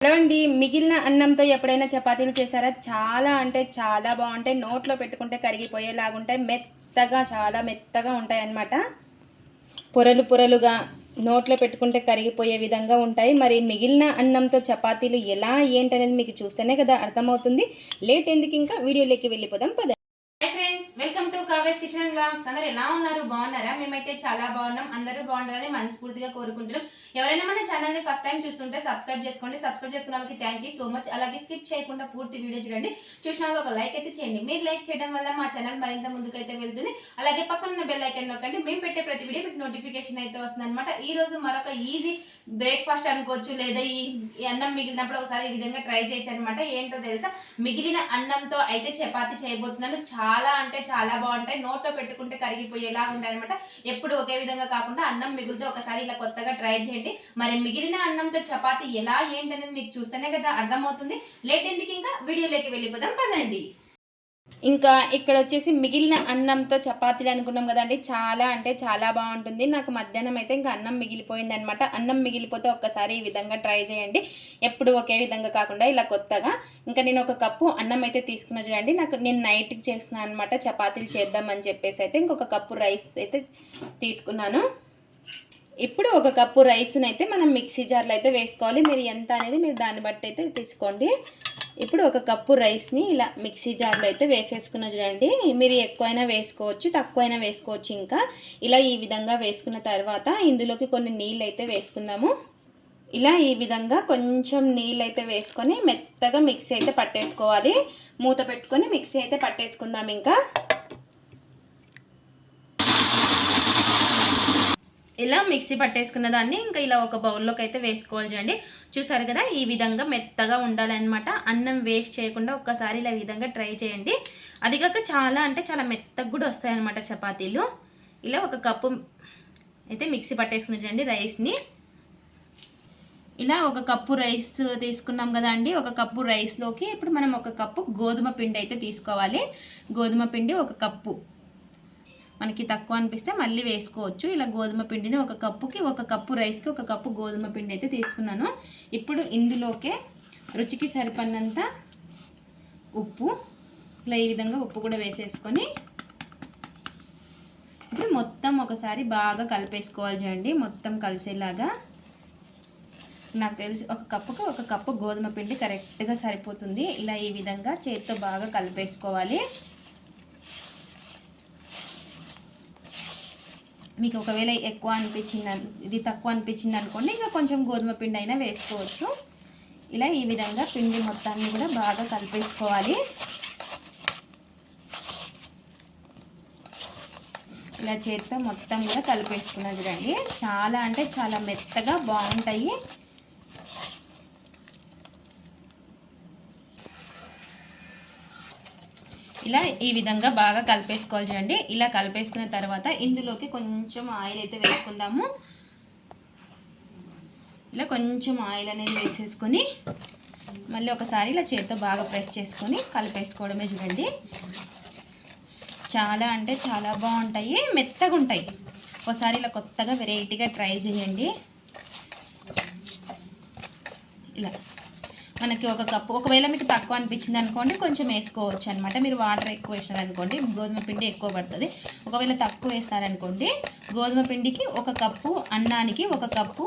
Hello అండి. మిగిలిన అన్నంతో ఎప్పుడైనా చపాతీలు చేశారా? చాలా అంటే చాలా బాగుంటాయి. నోట్లో పెట్టుకుంటే కరిగిపోయేలాగుంటాయి. మెత్తగా చాలా మెత్తగా ఉంటాయి అన్నమాట పొరలు పొరలుగా నోట్లో పెట్టుకుంటే కరిగిపోయే విధంగా ఉంటాయి. మరి మిగిలిన అన్నంతో చపాతీలు ఎలా? ఏంటనేది మీకు చూస్తేనే కదా అర్థమవుతుంది. లేట్ ఎందుకు ఇంకా వీడియోలోకి వెళ్ళిపోదాం. పద. వెల్కమ్ కిచెన్ బ్లాగ్స్ అందరు ఎలా ఉన్నారు? బాగున్నారా? మేమైతే చాలా బాగున్నాం. అందరూ బాగుండాలని మనస్ఫూర్తిగా కోరుకుంటున్నాం. ఎవరైనా మన ఛానల్ని ఫస్ట్ టైం చూస్తుంటే సబ్స్క్రైబ్ చేసుకోండి. సబ్స్క్రైబ్ చేసుకున్న వాళ్ళకి థ్యాంక్ యూ సో మచ్ అలాగే స్కిప్ చేయకుండా పూర్తి వీడియో చూడండి. చూసిన ఒక లైక్ అయితే చేయండి. మీరు లైక్ చేయడం వల్ల మా ఛానల్ మరింత ముందుకైతే వెళ్తుంది. అలాగే పక్కన ఉన్న బెల్ ఐకన్ నొక్కండి. మేము పెట్టే ప్రతి వీడియో మీకు నోటిఫికేషన్ అయితే వస్తుంది అనమాట ఈ రోజు మరొక ఈజీ బ్రేక్ఫాస్ట్ అనుకోవచ్చు లేదా ఈ అన్నం మిగిలినప్పుడు ఒకసారి ఈ విధంగా ట్రై చేయొచ్చు అనమాట ఏంటో తెలుసా? మిగిలిన అన్నంతో అయితే చపాతి చేయబోతున్నాను. చాలా అంటే చాలా బాగుంటాయి. నోట్లో పెట్టుకుంటే కరిగిపోయేలా ఉంటాయి అనమాట ఎప్పుడు ఒకే విధంగా కాకుండా అన్నం మిగిలితే ఒకసారి ఇలా కొత్తగా ట్రై చేయండి. మరి మిగిలిన అన్నంతో చపాతి ఎలా ఏంటనేది మీకు చూస్తేనే కదా అర్థమవుతుంది. లేట్ ఎందుకు ఇంకా? వీడియోలోకి వెళ్ళిపోదాం. పదండి. ఇంకా ఇక్కడ వచ్చేసి మిగిలిన అన్నంతో చపాతీలు అనుకున్నాం కదండి. చాలా అంటే చాలా బాగుంటుంది. నాకు మధ్యాహ్నం అయితే ఇంకా అన్నం మిగిలిపోయింది అనమాట అన్నం మిగిలిపోతే ఒక్కసారి ఈ విధంగా ట్రై చేయండి. ఎప్పుడు ఒకే విధంగా కాకుండా ఇలా కొత్తగా. ఇంకా నేను ఒక కప్పు అన్నం అయితే తీసుకున్నా చూడండి. నాకు నేను నైట్కి చేస్తున్నాను అనమాట చపాతీలు చేద్దామని చెప్పేసి అయితే ఇంకొక కప్పు రైస్ అయితే తీసుకున్నాను. ఇప్పుడు ఒక కప్పు రైస్ని అయితే మనం మిక్సీ జార్లో అయితే వేసుకోవాలి. మీరు ఎంత అనేది మీరు దాన్ని బట్టి అయితే తీసుకోండి. ఇప్పుడు ఒక కప్పు రైస్ని ఇలా మిక్సీ జార్లో అయితే వేసేసుకున్న చూడండి. మీరు ఎక్కువైనా వేసుకోవచ్చు తక్కువైనా వేసుకోవచ్చు ఇంకా. ఇలా ఈ విధంగా వేసుకున్న తర్వాత ఇందులోకి కొన్ని నీళ్ళు అయితే వేసుకుందాము. ఇలా ఈ విధంగా కొంచెం నీళ్ళు అయితే వేసుకొని మెత్తగా మిక్సీ అయితే పట్టేసుకోవాలి. మూత పెట్టుకొని మిక్సీ అయితే పట్టేసుకుందాం ఇంకా. ఇలా మిక్సీ పట్టేసుకున్న దాన్ని ఇంకా ఇలా ఒక బౌల్లోకి అయితే వేసుకోవాలి చూడండి చూసారు కదా ఈ విధంగా మెత్తగా ఉండాలన్నమాట. అన్నం వేస్ట్ చేయకుండా ఒక్కసారి ఇలా ఈ విధంగా ట్రై చేయండి. అది కాక చాలా అంటే చాలా మెత్తగా కూడా వస్తాయన్నమాట చపాతీలు. ఇలా ఒక కప్పు అయితే మిక్సీ పట్టేసుకుని చూడండి రైస్ని. ఇలా ఒక కప్పు రైస్ తీసుకున్నాం కదా అండి ఒక కప్పు రైస్లోకి ఇప్పుడు మనం ఒక కప్పు గోధుమ పిండి అయితే తీసుకోవాలి. గోధుమ పిండి ఒక కప్పు. మనకి తక్కువ అనిపిస్తే మళ్ళీ వేసుకోవచ్చు. ఇలా గోధుమ పిండిని ఒక కప్పుకి ఒక కప్పు రైస్కి ఒక కప్పు గోధుమ పిండి అయితే తీసుకున్నాను. ఇప్పుడు ఇందులోకే రుచికి సరిపడినంత ఉప్పు ఇలా ఈ విధంగా ఉప్పు కూడా వేసేసుకొని ఇప్పుడు మొత్తం ఒకసారి బాగా కలిపేసుకోవాలి చూడండి. మొత్తం కలిసేలాగా నాకు తెలిసి ఒక కప్పుకు ఒక కప్పు గోధుమ పిండి కరెక్ట్గా సరిపోతుంది. ఇలా ఈ విధంగా చేతితో బాగా కలిపేసుకోవాలి. మీకు ఒకవేళ ఎక్కువ అనిపించింది ఇది తక్కువ అనిపించింది అనుకోండి ఇంకా కొంచెం గోధుమ పిండి అయినా వేసుకోవచ్చు. ఇలా ఈ విధంగా పిండి మొత్తాన్ని కూడా బాగా కలిపేసుకోవాలి. ఇలా చేత్తో మొత్తం కూడా కలిపేసుకున్నది రండి. చాలా అంటే చాలా మెత్తగా బాగుంటాయి. ఇలా ఈ విధంగా బాగా కలిపేసుకోవాలి చూడండి. ఇలా కలిపేసుకున్న తర్వాత ఇందులోకి కొంచెం ఆయిల్ అయితే వేసుకుందాము. ఇలా కొంచెం ఆయిల్ అనేది వేసేసుకొని మళ్ళీ ఒకసారి ఇలా చేతితో బాగా ప్రెస్ చేసుకొని కలిపేసుకోవడమే చూడండి. చాలా అంటే చాలా బాగుంటాయి. మెత్తగా ఉంటాయి. ఒకసారి ఇలా కొత్తగా వెరైటీగా ట్రై చేయండి. ఇలా. మనకి ఒక కప్పు ఒకవేళ మీకు తక్కువ అనిపించింది అనుకోండి కొంచెం వేసుకోవచ్చు అనమాట మీరు వాటర్ ఎక్కువ వేసారనుకోండి గోధుమ పిండి ఎక్కువ పడుతుంది. ఒకవేళ తక్కువ వేస్తారనుకోండి గోధుమ పిండికి ఒక కప్పు అన్నానికి ఒక కప్పు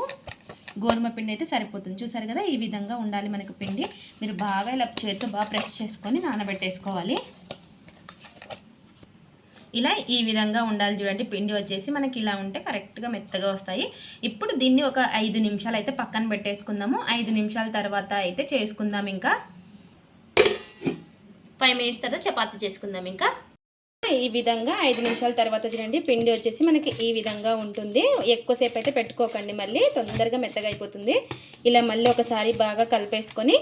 గోధుమ పిండి అయితే సరిపోతుంది. చూసారు కదా ఈ విధంగా ఉండాలి మనకు పిండి. మీరు బాగా ఇలా చేతితో బాగా ప్రెస్ చేసుకొని నానబెట్టేసుకోవాలి. ఇలా ఈ విధంగా ఉండాలి చూడండి. పిండి వచ్చేసి మనకి ఇలా ఉంటే కరెక్ట్గా మెత్తగా వస్తాయి. ఇప్పుడు దీన్ని ఒక ఐదు నిమిషాలు అయితే పక్కన పెట్టేసుకుందాము. ఐదు నిమిషాల తర్వాత అయితే చేసుకుందాం ఇంకా. ఫైవ్ మినిట్స్ తర్వాత చపాతీ చేసుకుందాం ఇంకా. ఈ విధంగా ఐదు నిమిషాల తర్వాత చూడండి. పిండి వచ్చేసి మనకి ఈ విధంగా ఉంటుంది. ఎక్కువసేపు అయితే పెట్టుకోకండి మళ్ళీ. తొందరగా మెత్తగా అయిపోతుంది. ఇలా మళ్ళీ ఒకసారి బాగా కలిపేసుకొని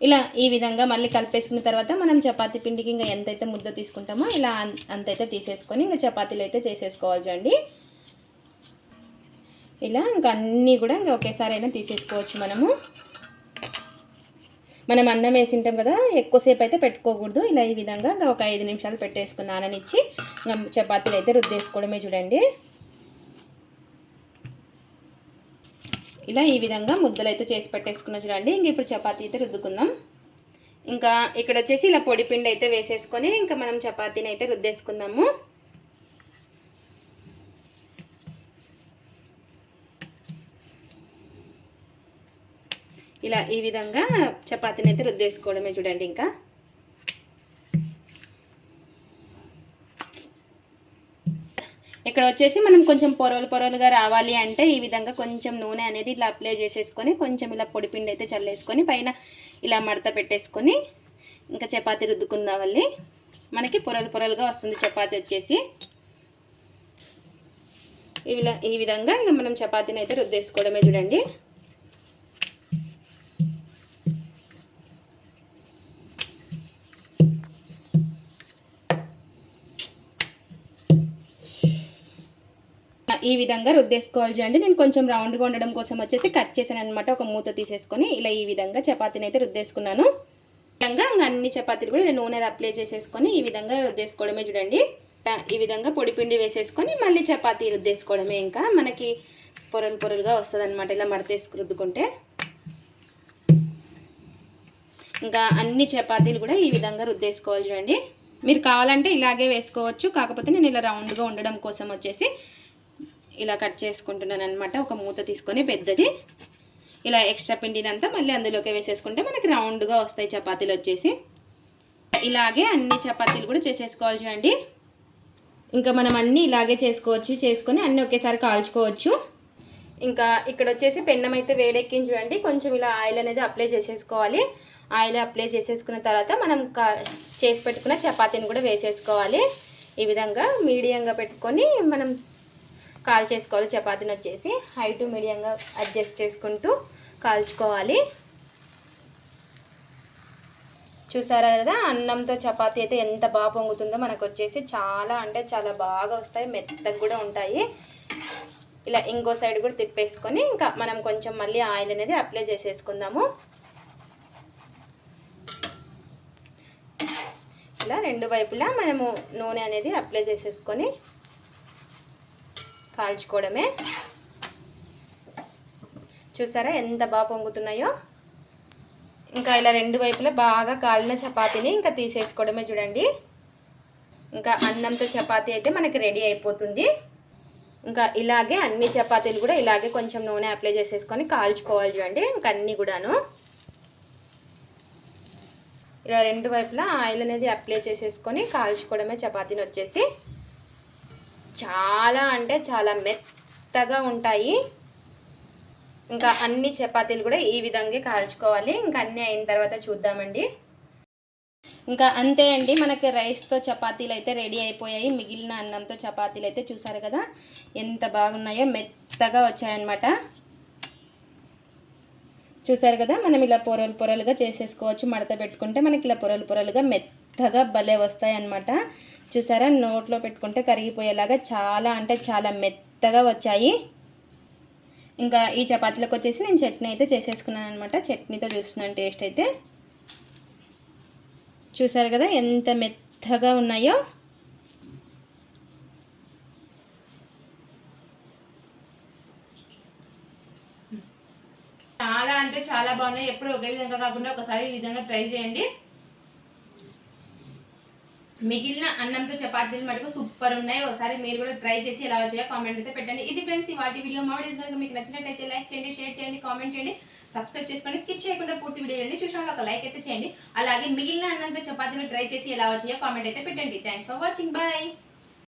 ఇలా ఈ విధంగా మళ్ళీ కలిపేసుకున్న తర్వాత మనం చపాతీ పిండికి ఇంకా ఎంతైతే ముద్ద తీసుకుంటామో ఇలా అంతైతే తీసేసుకొని ఇంకా చపాతీలు అయితే చేసేసుకోవాలి చూడండి. ఇలా ఇంకా అన్నీ కూడా ఇంకా ఒకేసారి అయినా తీసేసుకోవచ్చు మనము. మనం అన్నం వేసింటాం కదా ఎక్కువసేపు అయితే పెట్టుకోకూడదు. ఇలా ఈ విధంగా ఇంకా ఒక ఐదు నిమిషాలు పెట్టేసుకుని నాననిచ్చి ఇంకా చపాతీలు అయితే రుద్దేసుకోవడమే చూడండి. ఇలా ఈ విధంగా ముద్దలు అయితే చేసి పెట్టేసుకున్నా చూడండి. ఇంక ఇప్పుడు చపాతీ అయితే రుద్దుకుందాం. ఇంకా ఇక్కడ వచ్చేసి ఇలా పొడి పిండి అయితే వేసేసుకొని ఇంకా మనం చపాతీని అయితే రుద్దేసుకుందాము. ఇలా ఈ విధంగా చపాతీని అయితే రుద్దేసుకోవడమే చూడండి ఇంకా. ఇక్కడ వచ్చేసి మనం కొంచెం పొరలు పొరలుగా రావాలి అంటే ఈ విధంగా కొంచెం నూనె అనేది ఇలా అప్లై చేసేసుకొని కొంచెం ఇలా పొడిపిండి అయితే చల్లేసుకొని పైన ఇలా మడత పెట్టేసుకొని ఇంకా చపాతి రుద్దుకుందాం వల్లి మనకి పొరలు పొరలుగా వస్తుంది చపాతి వచ్చేసి. ఇలా ఈ విధంగా ఇంకా మనం చపాతీని అయితే రుద్దేసుకోవడమే చూడండి. ఈ విధంగా రుద్దేసుకోవాలి చూడండి నేను కొంచెం రౌండ్గా ఉండడం కోసం వచ్చేసి కట్ చేశాను అనమాట ఒక మూత తీసేసుకొని ఇలా ఈ విధంగా చపాతీని అయితే రుద్దేసుకున్నాను. విధంగా ఇంకా అన్ని చపాతీలు కూడా నూనె అప్లై చేసేసుకొని ఈ విధంగా రుద్దేసుకోవడమే చూడండి. ఈ విధంగా పొడిపిండి వేసేసుకొని మళ్ళీ చపాతీ రుద్దేసుకోవడమే ఇంకా. మనకి పొరలు పొరలుగా వస్తుంది అనమాట ఇలా మడతేసుకు రుద్దుకుంటే. ఇంకా అన్ని చపాతీలు కూడా ఈ విధంగా రుద్దేసుకోవాలి చూడండి. మీరు కావాలంటే ఇలాగే వేసుకోవచ్చు. కాకపోతే నేను ఇలా రౌండ్గా ఉండడం కోసం వచ్చేసి ఇలా కట్ చేసుకుంటున్నాను అనమాట ఒక మూత తీసుకొని పెద్దది. ఇలా ఎక్స్ట్రా పిండినంతా మళ్ళీ అందులోకి వేసేసుకుంటే మనకి రౌండ్గా వస్తాయి చపాతీలు వచ్చేసి. ఇలాగే అన్ని చపాతీలు కూడా చేసేసుకోవాలి చూడండి. ఇంకా మనం అన్నీ ఇలాగే చేసుకోవచ్చు చేసుకొని అన్నీ ఒకేసారి కాల్చుకోవచ్చు. ఇంకా ఇక్కడ వచ్చేసి పెన్నం అయితే వేడెక్కించి చూడండి. కొంచెం ఇలా ఆయిల్ అనేది అప్లై చేసేసుకోవాలి. ఆయిల్ అప్లై చేసేసుకున్న తర్వాత మనం కా చేసి పెట్టుకున్న చపాతీని కూడా వేసేసుకోవాలి. ఈ విధంగా మీడియంగా పెట్టుకొని మనం కాల్ చేసుకోవాలి. చపాతీని వచ్చేసి హై టు మీడియంగా అడ్జస్ట్ చేసుకుంటూ కాల్చుకోవాలి. చూసారా కదా? అన్నంతో చపాతీ అయితే ఎంత బాగా పొంగుతుందో మనకు వచ్చేసి చాలా అంటే చాలా బాగా వస్తాయి. మెత్తగా కూడా ఉంటాయి. ఇలా ఇంకో సైడ్ కూడా తిప్పేసుకొని ఇంకా మనం కొంచెం మళ్ళీ ఆయిల్ అనేది అప్లై చేసేసుకుందాము. ఇలా రెండు వైపులా మనము నూనె అనేది అప్లై చేసేసుకొని కాల్చుకోవడమే. చూసారా ఎంత బాగా పొంగుతున్నాయో? ఇంకా ఇలా రెండు వైపులా బాగా కాలిన చపాతీని ఇంకా తీసేసుకోవడమే చూడండి. ఇంకా అన్నంతో చపాతీ అయితే మనకి రెడీ అయిపోతుంది. ఇంకా ఇలాగే అన్ని చపాతీలు కూడా ఇలాగే కొంచెం నూనె అప్లై చేసేసుకొని కాల్చుకోవాలి చూడండి. ఇంకా అన్నీ కూడాను. ఇలా రెండు వైపులా ఆయిల్ అనేది అప్లై చేసేసుకొని కాల్చుకోవడమే చపాతీని వచ్చేసి. చాలా అంటే చాలా మెత్తగా ఉంటాయి. ఇంకా అన్ని చపాతీలు కూడా ఈ విధంగా కాల్చుకోవాలి. ఇంకా అన్నీ అయిన తర్వాత చూద్దామండి. ఇంకా అంతే అండి. మనకి రైస్తో చపాతీలు అయితే రెడీ అయిపోయాయి. మిగిలిన అన్నంతో చపాతీలు అయితే చూసారు కదా ఎంత బాగున్నాయో మెత్తగా వచ్చాయన్నమాట. చూసారు కదా? మనం ఇలా పొరలు పొరలుగా చేసేసుకోవచ్చు. మడత పెట్టుకుంటే మనకి ఇలా పొరలు పొరలుగా మెత్తగా భలే వస్తాయన్నమాట. చూసారా? నోట్లో పెట్టుకుంటే కరిగిపోయేలాగా చాలా అంటే చాలా మెత్తగా వచ్చాయి. ఇంకా ఈ చపాతీలకు వచ్చేసి నేను చట్నీ అయితే చేసేసుకున్నాను అనమాట చట్నీతో చూస్తున్నాను టేస్ట్ అయితే. చూసారు కదా? ఎంత మెత్తగా ఉన్నాయో చాలా అంటే చాలా బాగున్నాయి. ఎప్పుడు ఒకే విధంగా కాకుండా ఒకసారి ఈ విధంగా ట్రై చేయండి. మిగిలిన అన్నంతో చపాతీలు మటుకు సూపర్ ఉన్నాయి. ఒకసారి మీరు కూడా ట్రై చేసి ఎలా వచ్చాయో కామెంట్ అయితే పెట్టండి. ఇది ఫ్రెండ్స్ ఈ వాటి వీడియో మా వీడియోస్ కనుక మీకు నచ్చినట్టయితే లైక్ చేయండి షేర్ చేయండి కామెంట్ చేయండి సబ్స్క్రైబ్ చేసుకోండి స్కిప్ చేయకుండా పూర్తి వీడియో చేయండి చూసిన ఒక లైక్ అయితే చేయండి. అలాగే మిగిలిన అన్నంతో చపాతీలు ట్రై చేసి ఎలా వచ్చాయో కామెంట్ అయితే పెట్టండి. Thanks for watching bye